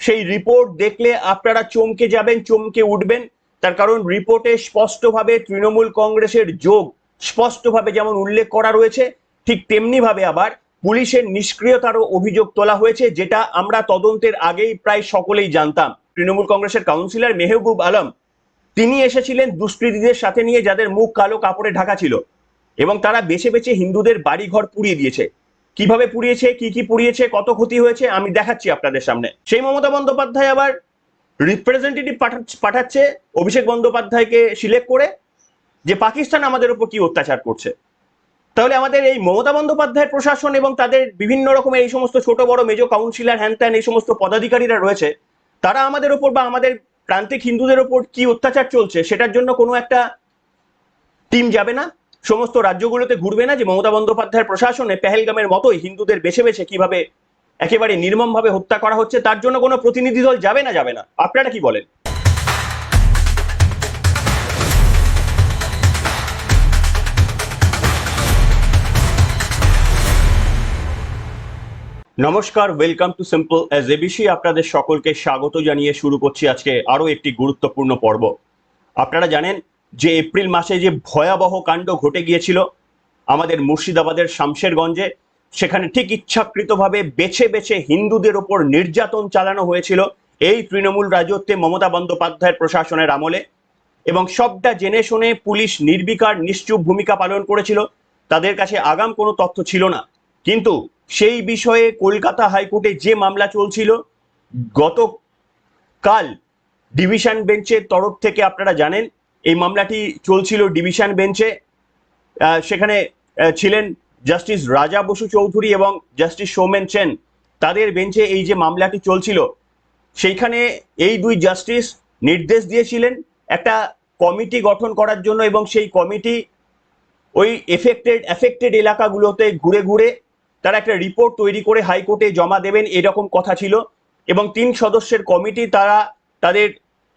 সেই রিপোর্ট দেখলে আপনারা চমকে যাবেন, চমকে উঠবেন। তার কারণ রিপোর্টে স্পষ্টভাবে তৃণমূল কংগ্রেসের যোগ স্পষ্টভাবে যেমন উল্লেখ করা রয়েছে, ঠিক তেমনি ভাবে আবার পুলিশের নিষ্ক্রিয়তারও অভিযোগ তোলা হয়েছে, যেটা আমরা তদন্তের আগেই প্রায় সকলেই জানতাম। তৃণমূল কংগ্রেসের কাউন্সিলর মেহবুব আলম, তিনি এসেছিলেন দুষ্কৃতীদের সাথে নিয়ে যাদের মুখ কালো কাপড়ে ঢাকা ছিল, এবং তারা বেছে বেছে হিন্দুদের বাড়িঘর পুড়িয়ে দিয়েছে। কীভাবে পুড়িয়েছে, কি কি পুড়িয়েছে, কত ক্ষতি হয়েছে, আমি দেখাচ্ছি আপনাদের সামনে। সেই মমতা বন্দ্যোপাধ্যায় আবার রিপ্রেজেন্টেটিভ পাঠাচ্ছে অভিষেক বন্দ্যোপাধ্যায়কে সিলেক্ট করে যে পাকিস্তান আমাদের উপর কি অত্যাচার করছে। তাহলে আমাদের এই মমতা বন্দ্যোপাধ্যায়ের প্রশাসন এবং তাদের বিভিন্ন রকমের এই সমস্ত ছোট, বড় মেজো কাউন্সিলর হ্যান এই সমস্ত পদাধিকারীরা রয়েছে, তারা আমাদের ওপর বা আমাদের প্রান্তিক হিন্দুদের ওপর কি অত্যাচার চলছে, সেটার জন্য কোনো একটা টিম যাবে না। সমস্ত রাজ্যগুলোতে ঘুরবে না যে মমতা বন্দ্যোপাধ্যায়ের প্রশাসনে পেহেলগামের মতোই হিন্দুদের বেছে বেছে কীভাবে একেবারে নির্মমভাবে হত্যা করা হচ্ছে, তার জন্য কোনো প্রতিনিধি দল যাবে না যাবে না। আপনারা কি বলেন? নমস্কার welcome to simple as ABC আপনাদের সকলকে স্বাগত জানিয়ে শুরু করছি আজকে আরও একটি গুরুত্বপূর্ণ পর্ব। আপনারা জানেন যে এপ্রিল মাসে যে ভয়াবহ কাণ্ড ঘটে গিয়েছিল আমাদের মুর্শিদাবাদের শামশেরগঞ্জে, সেখানে ঠিক ইচ্ছাকৃতভাবে বেছে বেছে হিন্দুদের ওপর নির্যাতন চালানো হয়েছিল এই তৃণমূল রাজত্বে মমতা বন্দ্যোপাধ্যায়ের প্রশাসনের আমলে। এবং সবটা জেনে শুনে পুলিশ নির্বিকার নিশ্চুপ ভূমিকা পালন করেছিল, তাদের কাছে আগাম কোনো তথ্য ছিল না। কিন্তু সেই বিষয়ে কলকাতা হাইকোর্টে যে মামলা চলছিল, গতকাল ডিভিশন বেঞ্চের তরফ থেকে আপনারা জানেন এই মামলাটি চলছিল ডিভিশন বেঞ্চে। সেখানে ছিলেন জাস্টিস রাজা বসু চৌধুরী এবং জাস্টিস সৌমেন সেন। তাদের বেঞ্চে এই যে মামলাটি চলছিল, সেইখানে এই দুই জাস্টিস নির্দেশ দিয়েছিলেন একটা কমিটি গঠন করার জন্য এবং সেই কমিটি ওই এফেক্টেড এফেক্টেড এলাকাগুলোতে ঘুরে ঘুরে তারা একটা রিপোর্ট তৈরি করে হাইকোর্টে জমা দেবেন, এরকম কথা ছিল। এবং তিন সদস্যের কমিটি তারা তাদের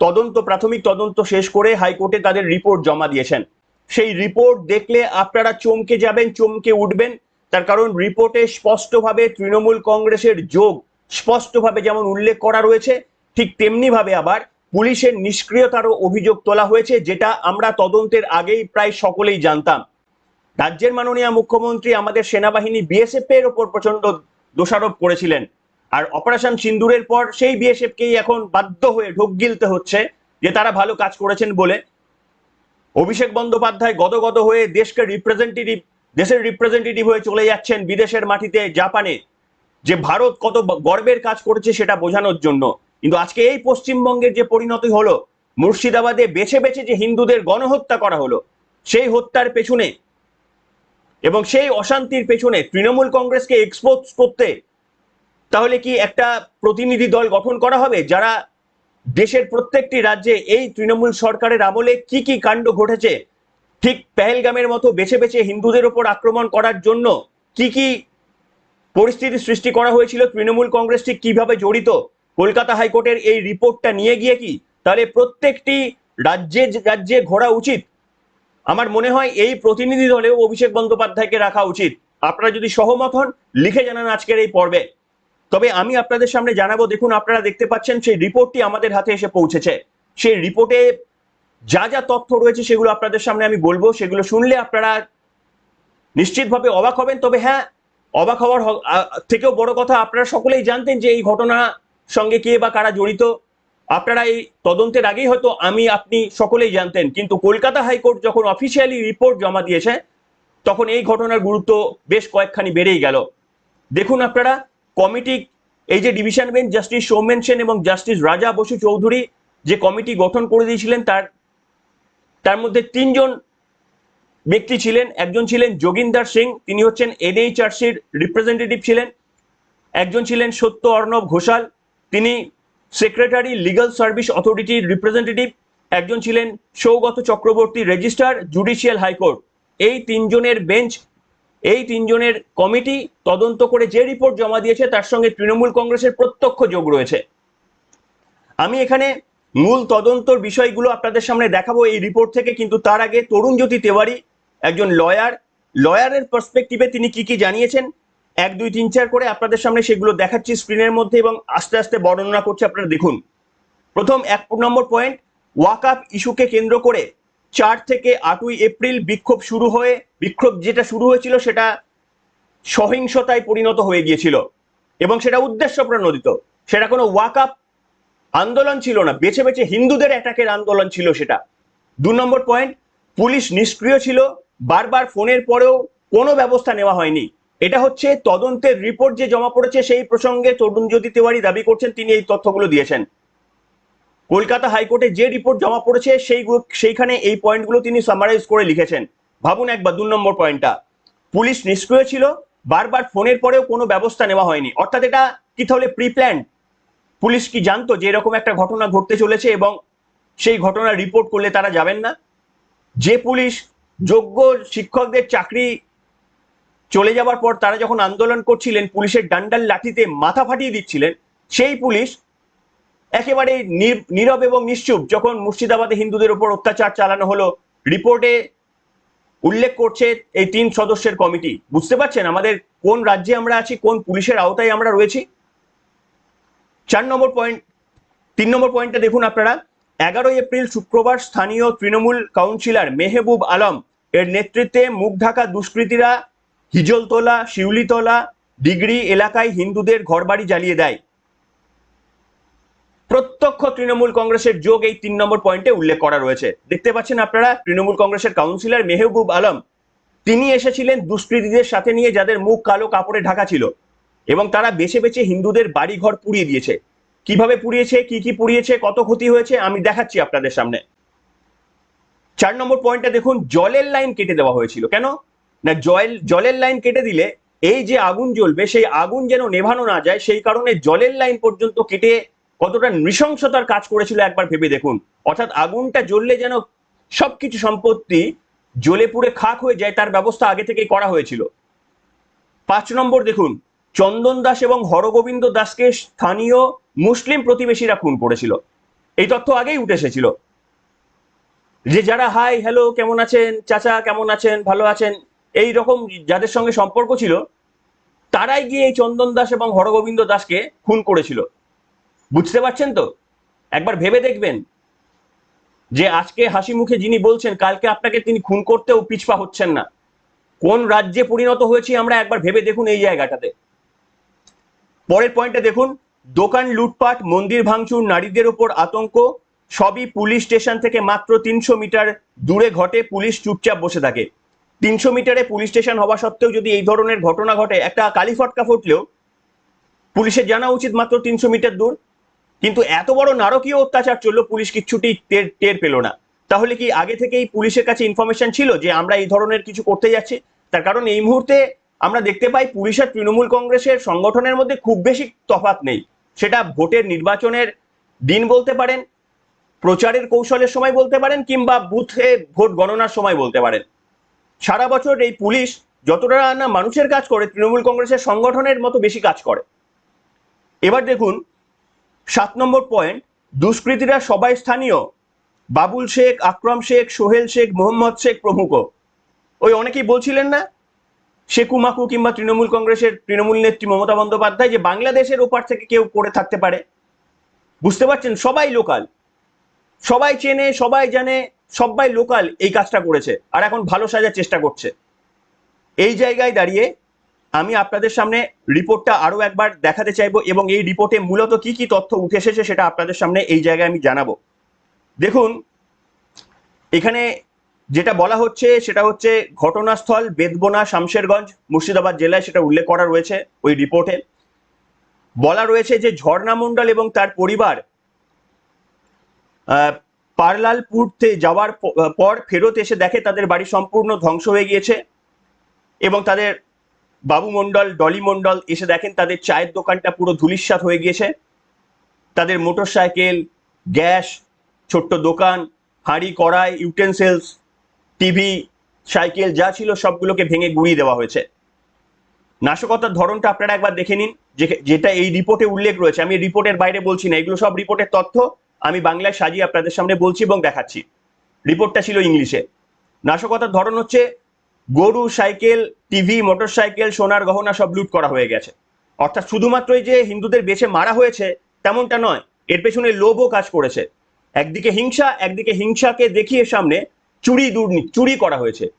তদন্ত, প্রাথমিক তদন্ত শেষ করে হাইকোর্টে তাদের রিপোর্ট জমা দিয়েছেন। সেই রিপোর্ট দেখলে আপনারা চমকে যাবেন, চমকে উঠবেন। তার কারণ রিপোর্টে স্পষ্টভাবে তৃণমূল কংগ্রেসের যোগ স্পষ্টভাবে যেমন উল্লেখ করা রয়েছে, ঠিক তেমনি ভাবে আবার পুলিশের নিষ্ক্রিয়তারও অভিযোগ তোলা হয়েছে, যেটা আমরা তদন্তের আগেই প্রায় সকলেই জানতাম। রাজ্যের মাননীয় মুখ্যমন্ত্রী আমাদের সেনাবাহিনী বিএসএফ এর ওপর প্রচণ্ড দোষারোপ করেছিলেন। আর অপারেশন সিন্দুরের পর সেই বিএসএফ কেই এখন বাধ্য হয়ে ঢোক গিলতে হচ্ছে, যে তারা ভালো কাজ করেছেন বলে। অভিষেক বন্দ্যোপাধ্যায় গদগদ হয়ে দেশকে রিপ্রেজেন্টেটিভ দেশের রিপ্রেজেন্টেটিভ হয়ে চলে যাচ্ছেন বিদেশের মাটিতে জাপানে। যে ভারত কত গর্বের কাজ করেছে সেটা বোঝানোর জন্য। কিন্তু আজকে এই পশ্চিমবঙ্গের যে পরিণতি হলো, মুর্শিদাবাদে বেছে বেছে যে হিন্দুদের গণহত্যা করা হলো, সেই হত্যার পেছনে এবং সেই অশান্তির পেছনে তৃণমূল কংগ্রেসকে এক্সপোজ করতে তাহলে কি একটা প্রতিনিধি দল গঠন করা হবে? যারা দেশের প্রত্যেকটি রাজ্যে এই তৃণমূল সরকারের আমলে কি কি কাণ্ড ঘটেছে? ঠিক পেহেলগামের মতো বেছে বেছে হিন্দুদের ওপর আক্রমণ করার জন্য কি কি পরিস্থিতি সৃষ্টি করা হয়েছিল? তৃণমূল কংগ্রেস ঠিক কীভাবে জড়িত? কলকাতা হাইকোর্টের এই রিপোর্টটা নিয়ে গিয়ে কি? তাহলে প্রত্যেকটি রাজ্যে রাজ্যে ঘোরা উচিত। আমার মনে হয় এই প্রতিনিধি দলেও অভিষেক বন্দ্যোপাধ্যায়কে রাখা উচিত। আপনারা যদি সহমত হন, লিখে জানান আজকের এই পর্বে। তবে আমি আপনাদের সামনে জানাব, দেখুন আপনারা দেখতে পাচ্ছেন, সেই রিপোর্টটি আমাদের হাতে এসে পৌঁছেছে। সেই রিপোর্টে যা যা তথ্য রয়েছে সেগুলো আপনাদের সামনে আমি বলব। সেগুলো শুনলে আপনারা নিশ্চিতভাবে অবাক হবেন। তবে হ্যাঁ অবাক হওয়ার থেকেও বড় কথা, আপনারা সকলেই জানতেন যে এই ঘটনা সঙ্গে কে বা কারা জড়িত। আপনারা এই তদন্তের আগেই হয়তো আমি, আপনি সকলেই জানতেন। কিন্তু কলকাতা হাইকোর্ট যখন অফিসিয়ালি রিপোর্ট জমা দিয়েছে, তখন এই ঘটনার গুরুত্ব বেশ কয়েকখানি বেড়েই গেল। দেখুন আপনারা কমিটি, এই যে division bench, justice Soumen Sen এবং জাস্টিস রাজা বসু চৌধুরী যে কমিটি গঠন করে দিয়েছিলেন, তার তার মধ্যে তিনজন ব্যক্তি ছিলেন। একজন ছিলেন যোগিন্দার সিং, তিনি হচ্ছেন এনএইচআরসির রিপ্রেজেন্টেটিভ ছিলেন। একজন ছিলেন সত্য অর্ণব ঘোষাল, তিনি সেক্রেটারি লিগ্যাল সার্ভিস অথরিটির রিপ্রেজেন্টেটিভ একজন ছিলেন Saugata Chakraborty registrar judicial high court এই তিনজনের বেঞ্চ এই তিনজনের কমিটি তদন্ত করে যে রিপোর্ট জমা দিয়েছে তার সঙ্গে তৃণমূল কংগ্রেসের প্রত্যক্ষ যোগ রয়েছে। আমি এখানে মূল তদন্তর বিষয়গুলো আপনাদের সামনে দেখাবো এই রিপোর্ট থেকে, কিন্তু তার আগে তরুণ জ্যোতি তেওয়ারি, একজন লয়ার, লয়ারের পার্সপেক্টিভে তিনি কি কি জানিয়েছেন, এক, দুই, তিন, চার করে আপনাদের সামনে সেগুলো দেখাচ্ছি স্ক্রিনের মধ্যে এবং আস্তে আস্তে বর্ণনা করছে, আপনারা দেখুন। প্রথম, এক নম্বর পয়েন্ট ওয়াকআপ ইস্যুকে কেন্দ্র করে চার থেকে আটই এপ্রিল বিক্ষোভ শুরু হয়ে, বিক্ষোভ যেটা শুরু হয়েছিল সেটা সহিংসতায় পরিণত হয়ে গিয়েছিল। এবং সেটা উদ্দেশ্য প্রণোদিত। সেটা কোনো ওয়াকআপ আন্দোলন ছিল না। বেছে বেছে হিন্দুদের অ্যাটাকের আন্দোলন ছিল সেটা। দু নম্বর পয়েন্ট পুলিশ নিষ্ক্রিয় ছিল। বারবার ফোনের পরেও কোনো ব্যবস্থা নেওয়া হয়নি। এটা হচ্ছে তদন্তের রিপোর্ট যে জমা পড়েছে সেই প্রসঙ্গে তরুণজ্যোতি তিওয়ারি দাবি করছেন, তিনি এই তথ্যগুলো দিয়েছেন। কলকাতা হাইকোর্টে যে রিপোর্ট জমা পড়েছে, সেইগুলো, সেইখানে এই পয়েন্টগুলো তিনি সামারাইজ করে লিখেছেন। ভাবুন একবার দু নম্বর পয়েন্টটা পুলিশ নিষ্ক্রিয় ছিল, বারবার ফোনের পরেও কোনো ব্যবস্থা নেওয়া হয়নি। অর্থাৎ এটা কি তাহলে প্রি প্ল্যান পুলিশ কি জানতো যে এরকম একটা ঘটনা ঘটতে চলেছে এবং সেই ঘটনা রিপোর্ট করলে তারা যাবেন না? যে পুলিশ যোগ্য শিক্ষকদের চাকরি চলে যাবার পর তারা যখন আন্দোলন করছিলেন, পুলিশের ডান্ডাল লাঠিতে মাথা ফাটিয়ে দিচ্ছিলেন, সেই পুলিশ একেবারে নীর- নীরব এবং নিশ্চুপ যখন মুর্শিদাবাদে হিন্দুদের উপর অত্যাচার চালানো হলো, রিপোর্টে উল্লেখ করছে এই তিন সদস্যের কমিটি। বুঝতে পারছেন আমাদের কোন রাজ্যে আমরা আছি, কোন পুলিশের আওতায় আমরা রয়েছি? চার নম্বর পয়েন্ট, তিন নম্বর পয়েন্টটা দেখুন আপনারা। এগারোই এপ্রিল শুক্রবার স্থানীয় তৃণমূল কাউন্সিলর মেহবুব আলম এর নেতৃত্বে মুখ ঢাকা দুষ্কৃতীরা হিজলতলা, শিউলিতলা ডিগ্রি এলাকায় হিন্দুদের ঘরবাড়ি জ্বালিয়ে দেয়। প্রত্যক্ষ তৃণমূল কংগ্রেসের যোগ এই তিন নম্বর পয়েন্টে উল্লেখ করা রয়েছে। দেখতে পাচ্ছেন আপনারা, তৃণমূল কংগ্রেসের কাউন্সিলর মেহবুব আলম, তিনি এসেছিলেন দুষ্কৃতীদের সাথে নিয়ে যাদের মুখ কালো কাপড়ে ঢাকা ছিল এবং তারা বেছে বেছে হিন্দুদের বাড়ি ঘর পুড়িয়ে দিয়েছে। কীভাবে পুড়িয়েছে, কি কি পুড়িয়েছে, কত ক্ষতি হয়েছে, আমি দেখাচ্ছি আপনাদের সামনে। চার নম্বর পয়েন্টটা দেখুন, জলের লাইন কেটে দেওয়া হয়েছিল। কেন? না জল জলের লাইন কেটে দিলে এই যে আগুন জ্বলবে, সেই আগুন যেন নেভানো না যায়, সেই কারণে জলের লাইন পর্যন্ত কেটে কতটা নৃশংসতার কাজ করেছিল একবার ভেবে দেখুন। অর্থাৎ আগুনটা জ্বললে যেন সবকিছু সম্পত্তি জ্বলে পুড়ে খাক হয়ে যায়, তার ব্যবস্থা আগে থেকেই করা হয়েছিল। পাঁচ নম্বর দেখুন, চন্দন দাস এবং হরগোবিন্দ দাসকে স্থানীয় মুসলিম প্রতিবেশীরা খুন করেছিল। এই তথ্য আগেই উঠে এসেছিল। যে যারা, হাই, হ্যালো, কেমন আছেন? চাচা, কেমন আছেন? ভালো আছেন? এই রকম যাদের সঙ্গে সম্পর্ক ছিল, তারাই গিয়ে এই চন্দন দাস এবং হরগোবিন্দ দাসকে খুন করেছিল। বুঝতে পারছেন তো? একবার ভেবে দেখবেন। যে আজকে হাসি মুখে যিনি বলছেন, কালকে আপনাকে তিনি খুন করতেও পিছপা হচ্ছেন না। কোন রাজ্যে পরিণত হয়েছি আমরা একবার ভেবে দেখুন এই জায়গাটাতে। পরের পয়েন্টে দেখুন, দোকান, লুটপাট, মন্দির ভাঙচুর, নারীদের উপর আতঙ্ক, সবই পুলিশ স্টেশন থেকে মাত্র তিনশো মিটার দূরে ঘটে পুলিশ চুপচাপ বসে থাকে। তিনশো মিটারে পুলিশ স্টেশন হওয়া সত্ত্বেও যদি এই ধরনের ঘটনা ঘটে, একটা কালি ফটকা ফুটলেও পুলিশের জানা উচিত মাত্র তিনশো মিটার দূর। কিন্তু এত বড় নারকীয় অত্যাচার চলল, পুলিশ কিচ্ছুটি টের পেল না। তাহলে কি আগে থেকেই পুলিশের কাছে ইনফরমেশন ছিল যে আমরা এই ধরনের কিছু করতে যাচ্ছি? তার কারণ এই মুহূর্তে আমরা দেখতে পাই পুলিশ আর তৃণমূল কংগ্রেসের সংগঠনের মধ্যে খুব বেশি তফাৎ নেই। সেটা ভোটের নির্বাচনের দিন বলতে পারেন, প্রচারের কৌশলের সময় বলতে পারেন, কিংবা বুথে ভোট গণনার সময় বলতে পারেন। সারা বছর এই পুলিশ যতটা না মানুষের কাজ করে, তৃণমূল কংগ্রেসের সংগঠনের মতো বেশি কাজ করে। এবার দেখুন সাত নম্বর পয়েন্ট দুষ্কৃতীরা সবাই স্থানীয়। বাবুল শেখ, আকরম শেখ, সোহেল শেখ, মোহাম্মদ শেখ প্রমুখ। ওই অনেকেই বলছিলেন না? শেকু মাকু কিংবা তৃণমূল কংগ্রেসের তৃণমূল নেত্রী মমতা বন্দ্যোপাধ্যায় যে বাংলাদেশের ওপার থেকে কেউ করে থাকতে পারে। বুঝতে পারছেন? সবাই লোকাল। সবাই চেনে, সবাই জানে, সবাই লোকাল এই কাজটা করেছে। আর এখন ভালো সাজার চেষ্টা করছে। এই জায়গায় দাঁড়িয়ে আমি আপনাদের সামনে রিপোর্টটা আরও একবার দেখাতে চাইব এবং এই রিপোর্টে মূলত কি কি তথ্য উঠে এসেছে সেটা আপনাদের সামনে এই জায়গায় আমি জানাব। দেখুন, এখানে যেটা বলা হচ্ছে সেটা হচ্ছে ঘটনাস্থল বেদবোনা শামশেরগঞ্জ মুর্শিদাবাদ জেলায় সেটা উল্লেখ করা রয়েছে ওই রিপোর্টে বলা রয়েছে যে ঝর্ণা মণ্ডল এবং তার পরিবার পারলালপুরতে যাওয়ার পর ফেরত এসে দেখে তাদের বাড়ি সম্পূর্ণ ধ্বংস হয়ে গিয়েছে এবং তাদের বাবু মণ্ডল, ডলি মণ্ডল এসে দেখেন তাদের চায়ের দোকানটা পুরো ধুলিস্বাত হয়ে গিয়েছে। তাদের মোটর সাইকেল গ্যাস, ছোট্ট দোকান, হাঁড়ি, কড়াই ইউটেন্সিলস টিভি সাইকেল, যা ছিল সবগুলোকে ভেঙে গুঁড়িয়ে দেওয়া হয়েছে। নাশকতার ধরনটা আপনারা একবার দেখে নিন যেটা এই রিপোর্টে উল্লেখ রয়েছে। আমি রিপোর্টের বাইরে বলছি না, এগুলো সব রিপোর্টের তথ্য আমি বাংলায় সাজিয়ে আপনাদের সামনে বলছি এবং দেখাচ্ছি। রিপোর্টটা ছিল ইংলিশে। নাশকতার ধরন হচ্ছে গরু, সাইকেল, টিভি, মোটরসাইকেল, সোনার গহনা সব লুট করা হয়ে গেছে। অর্থাৎ শুধুমাত্রই যে হিন্দুদের বেছে মারা হয়েছে, তেমনটা নয়, এর পেছনে লোভও কাজ করেছে। একদিকে হিংসা, একদিকে হিংসাকে দেখিয়ে সামনে চুরি দুর্নীতি চুরি করা হয়েছে।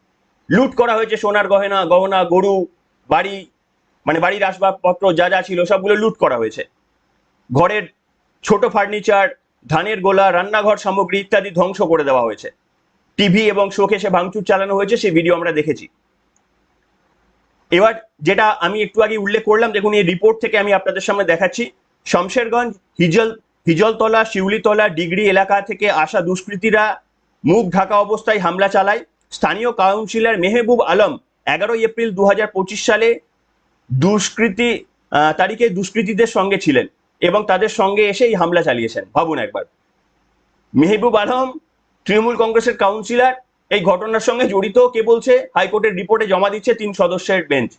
লুট করা হয়েছে সোনার গহনা গহনা, গরু, বাড়ি মানে বাড়ির আসবাবপত্র যা যা ছিল সবগুলো লুট করা হয়েছে। ঘরের ছোট ফার্নিচার ধানের গোলা, রান্নাঘর, সামগ্রী ইত্যাদি ধ্বংস করে দেওয়া হয়েছে। টিভি এবং শোকেশে ভাঙচুর চালানো হয়েছে, সেই ভিডিও আমরা দেখেছি। এবার যেটা আমি একটু আগে উল্লেখ করলাম, দেখুন, এই রিপোর্ট থেকে আমি আপনাদের সামনে দেখাচ্ছি। শমশেরগঞ্জ, হিজল, হিজলতলা, শিউলিতলা, ডিগ্রি এলাকা থেকে আসা দুষ্কৃতীরা মুখ ঢাকা অবস্থায় হামলা চালায়। স্থানীয় কাউন্সিলর মেহবুব আলম এগারোই এপ্রিল দু হাজার পঁচিশ সালে দুষ্কৃতী তারিখে দুষ্কৃতীদের সঙ্গে ছিলেন এবং তাদের সঙ্গে এসে এই হামলা চালিয়েছেন। ভাবুন একবার। মেহবুব আলম তৃণমূল কংগ্রেসের কাউন্সিলর, এই ঘটনার সঙ্গে জড়িত কে বলছে? হাইকোর্টের রিপোর্টে জমা দিচ্ছে তিন সদস্যের বেঞ্চ।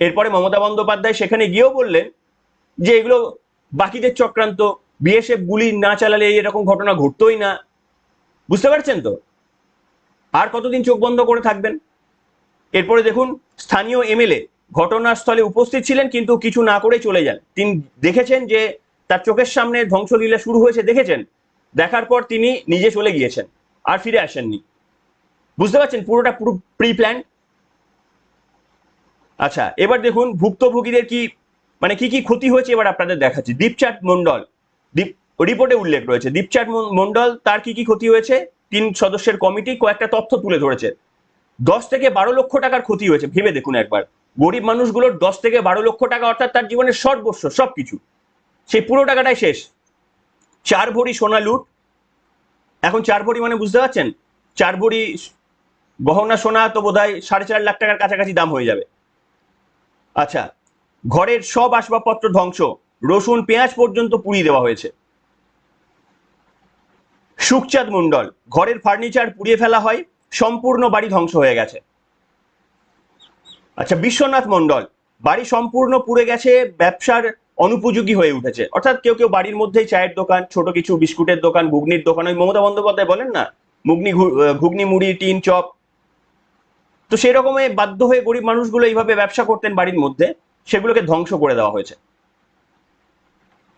এরপরে মমতা বন্দ্যোপাধ্যায় সেখানে গিয়েও বললেন যে এগুলো বাকিদের চক্রান্ত, বিএসএফ গুলি না চালালে এরকম ঘটনা ঘটতোই না। বুঝতে পারছেন তো? আর কতদিন চোখ বন্ধ করে থাকবেন? এরপরে দেখুন, স্থানীয় এমএলএ ঘটনাস্থলে উপস্থিত ছিলেন কিন্তু কিছু না করে চলে যান। তিনি দেখেছেন যে তার চোখের সামনে ধ্বংসলীলা শুরু হয়েছে, দেখেছেন? দেখার পর তিনি নিজে চলে গিয়েছেন। আর ফিরে আসেননি। বুঝতে পারছেন পুরোটা পুরো প্রি প্ল্যান আচ্ছা এবার দেখুন ভুক্তভোগীদের কি মানে কি কি ক্ষতি হয়েছে এবার আপনাদের দেখাচ্ছি। দীপচাঁদ মন্ডল দীপ রিপোর্টে উল্লেখ রয়েছে। দীপচাঁদ মন- মন্ডল তার কি কি ক্ষতি হয়েছে? তিন সদস্যের কমিটি কয়েকটা তথ্য তুলে ধরেছে। দশ থেকে বারো লক্ষ টাকার ক্ষতি হয়েছে, ভেবে দেখুন একবার। গরিব মানুষগুলোর দশ থেকে বারো লক্ষ টাকা অর্থাৎ তার জীবনের সর্বস্ব, সবকিছু। সেই পুরো টাকাটাই শেষ। চার ভরি সোনা লুট এখন চার ভরি মানে বুঝতে পারছেন? চার ভরি গহনা সোনা তো বোধহয় সাড়ে চার লাখ টাকার কাছাকাছি দাম হয়ে যাবে। আচ্ছা ঘরের সব আসবাবপত্র ধ্বংস, রসুন, পেঁয়াজ পর্যন্ত পুড়িয়ে দেওয়া হয়েছে। সুখচাঁদ মণ্ডল, ঘরের ফার্নিচার পুড়িয়ে ফেলা হয়, সম্পূর্ণ বাড়ি ধ্বংস হয়ে গেছে। আচ্ছা বিশ্বনাথ মণ্ডল, বাড়ি সম্পূর্ণ পুড়ে গেছে, ব্যবসার অনুপযোগী হয়ে উঠেছে। অর্থাৎ কেউ কেউ বাড়ির মধ্যেই চায়ের দোকান, ছোট কিছু বিস্কুটের দোকান, ঘুগনির দোকান, ওই মমতা বন্দ্যোপাধ্যায় বলেন না? ঘুগনি ঘুগনি, মুড়ি, টিন, চপ। তো সেই রকমই বাধ্য হয়ে গরিব মানুষগুলো এইভাবে ব্যবসা করতেন বাড়ির মধ্যে, সেগুলোকে ধ্বংস করে দেওয়া হয়েছে।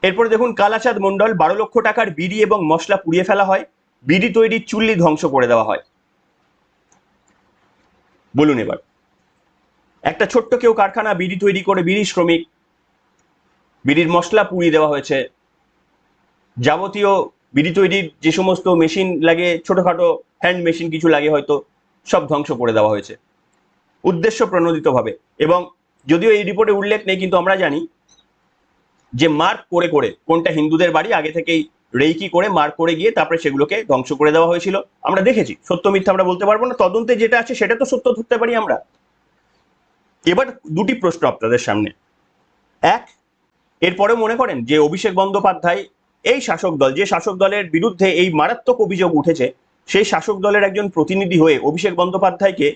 এরপরে দেখুন, কালাচাঁদ মণ্ডল বারো লক্ষ টাকার বিড়ি এবং মশলা পুড়িয়ে ফেলা হয়, বিড়ি তৈরির চুল্লি ধ্বংস করে দেওয়া হয়। বলুন এবার। একটা ছোট্ট কেউ কারখানা বিড়ি তৈরি করে, বিড়ি শ্রমিক বিড়ির মশলা পুড়িয়ে দেওয়া হয়েছে। যাবতীয় বিড়ি তৈরির যে সমস্ত মেশিন লাগে, ছোটখাটো হ্যান্ড মেশিন কিছু লাগে হয়তো, সব ধ্বংস করে দেওয়া হয়েছে। উদ্দেশ্য প্রণোদিতভাবে। এবং যদিও এই রিপোর্টে উল্লেখ নেই, কিন্তু আমরা জানি যে মার্ক করে করে, কোনটা হিন্দুদের বাড়ি, আগে থেকেই রেইকি করে মার্ক করে গিয়ে তারপরে সেগুলোকে ধ্বংস করে দেওয়া হয়েছিল। আমরা দেখেছি, সত্য মিথ্যা আমরা বলতে পারব না। তদন্তে যেটা আছে, সেটা তো সত্য ধরতে পারি আমরা। এবার দুটি প্রশ্ন আপনাদের সামনে। এক এরপরে মনে করেন যে অভিষেক বন্দ্যোপাধ্যায় এই শাসক দল, যে শাসক দলের বিরুদ্ধে এই মারাত্মক অভিযোগ উঠেছে, সেই শাসক দলের একজন প্রতিনিধি হয়ে অভিষেক বন্দ্যোপাধ্যায়কে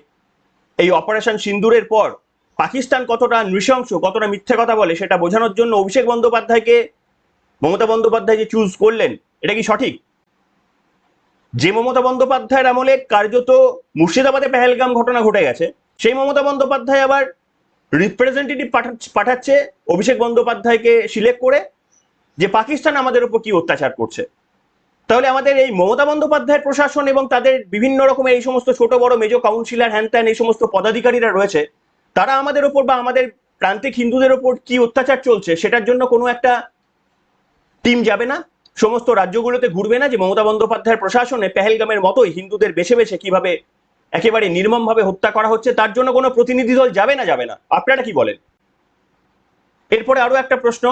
এই অপারেশন সিন্দুরের পর পাকিস্তান কতটা নৃশংস, কতটা মিথ্যে কথা বলে সেটা বোঝানোর জন্য অভিষেক বন্দ্যোপাধ্যায়কে মমতা বন্দ্যোপাধ্যায় যে চুজ করলেন, এটা কি সঠিক? যে মমতা বন্দ্যোপাধ্যায়ের আমলে কার্যত মুর্শিদাবাদে পেহেলগাম ঘটনা ঘটে গেছে, সেই মমতা বন্দ্যোপাধ্যায় আবার রিপ্রেজেন্টেটিভ পাঠাচ্ছে পাঠাচ্ছে, অভিষেক বন্দ্যোপাধ্যায়কে সিলেক্ট করে যে পাকিস্তান আমাদের উপর কি অত্যাচার করছে। তাহলে আমাদের এই মমতা বন্দ্যোপাধ্যায়ের প্রশাসন এবং তাদের বিভিন্ন রকমের এই সমস্ত ছোট, বড় মেজো কাউন্সিলর হ্যান ত্যান এই সমস্ত পদাধিকারীরা রয়েছে, তারা আমাদের ওপর বা আমাদের প্রান্তিক হিন্দুদের ওপর কি অত্যাচার চলছে সেটার জন্য কোনো একটা টিম যাবে না। সমস্ত রাজ্যগুলোতে ঘুরবে না যে মমতা বন্দ্যোপাধ্যায়ের প্রশাসনে পেহেলগামের মতোই হিন্দুদের বেছে বেছে কীভাবে একেবারে নির্মমভাবে হত্যা করা হচ্ছে, তার জন্য কোনো প্রতিনিধি দল যাবে না যাবে না। আপনারা কি বলেন? এরপরে আরও একটা প্রশ্ন।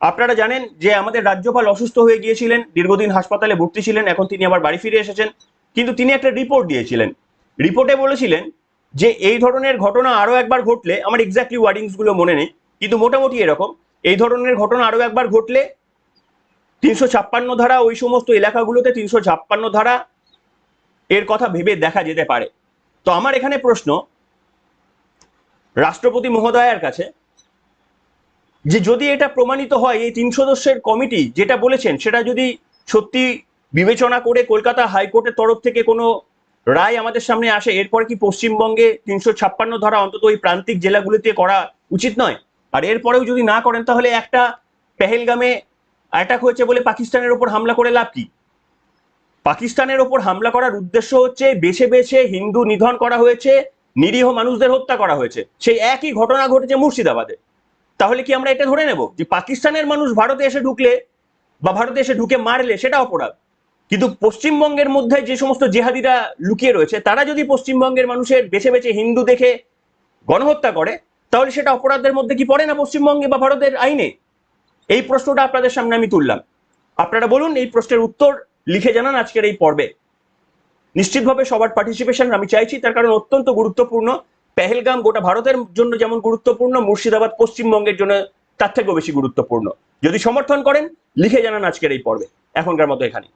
আপনারা জানেন যে আমাদের রাজ্যপাল অসুস্থ হয়ে গিয়েছিলেন, দীর্ঘদিন হাসপাতালে ভর্তি ছিলেন, এখন তিনি আবার বাড়ি ফিরে এসেছেন। কিন্তু তিনি একটা রিপোর্ট দিয়েছিলেন। রিপোর্টে বলেছিলেন যে এই ধরনের ঘটনা আরও একবার ঘটলে, আমার এক্স্যাক্টলি ওয়ার্ডিংসগুলো মনে নেই, কিন্তু মোটামুটি এরকম, এই ধরনের ঘটনা আরও একবার ঘটলে তিনশো ছাপ্পান্ন ধারা, ওই সমস্ত এলাকাগুলোতে তিনশো ছাপ্পান্ন ধারা এর কথা ভেবে দেখা যেতে পারে। তো আমার এখানে প্রশ্ন, রাষ্ট্রপতি মহোদয়ের কাছে, যে যদি এটা প্রমাণিত হয়, এই তিন সদস্যের কমিটি যেটা বলেছেন, সেটা যদি সত্যি বিবেচনা করে কলকাতা হাইকোর্টের তরফ থেকে কোনো রায় আমাদের সামনে আসে, এরপরে কি পশ্চিমবঙ্গে তিনশো ছাপ্পান্ন ধারা অন্তত ওই প্রান্তিক জেলাগুলিতে করা উচিত নয়? আর এরপরেও যদি না করেন, তাহলে একটা পেহেলগামে অ্যাটাক হয়েছে বলে পাকিস্তানের ওপর হামলা করে লাভ কি? পাকিস্তানের ওপর হামলা করার উদ্দেশ্য হচ্ছে বেছে বেছে হিন্দু নিধন করা হয়েছে, নিরীহ মানুষদের হত্যা করা হয়েছে। সেই একই ঘটনা ঘটেছে মুর্শিদাবাদে। তাহলে কি আমরা এটা ধরে নেব যে পাকিস্তানের মানুষ ভারতে এসে ঢুকলে বা ভারতে এসে ঢুকে মারলে সেটা অপরাধ? কিন্তু পশ্চিমবঙ্গের মধ্যে যে সমস্ত জেহাদিরা লুকিয়ে রয়েছে, তারা যদি পশ্চিমবঙ্গের মানুষের বেছে বেছে হিন্দু দেখে গণহত্যা করে, তাহলে সেটা অপরাধের মধ্যে কি পড়ে না পশ্চিমবঙ্গে বা ভারতের আইনে? এই প্রশ্নটা আপনাদের সামনে আমি তুললাম। আপনারা বলুন এই প্রশ্নের উত্তর লিখে জানান আজকের এই পর্বে। নিশ্চিতভাবে সবার পার্টিসিপেশন আমি চাইছি, তার কারণ অত্যন্ত গুরুত্বপূর্ণ। পেহেলগাম গোটা ভারতের জন্য যেমন গুরুত্বপূর্ণ, মুর্শিদাবাদ পশ্চিমবঙ্গের জন্য তার থেকেও বেশি গুরুত্বপূর্ণ। যদি সমর্থন করেন, লিখে জানান আজকের এই পর্বে। এখনকার মতো এখানে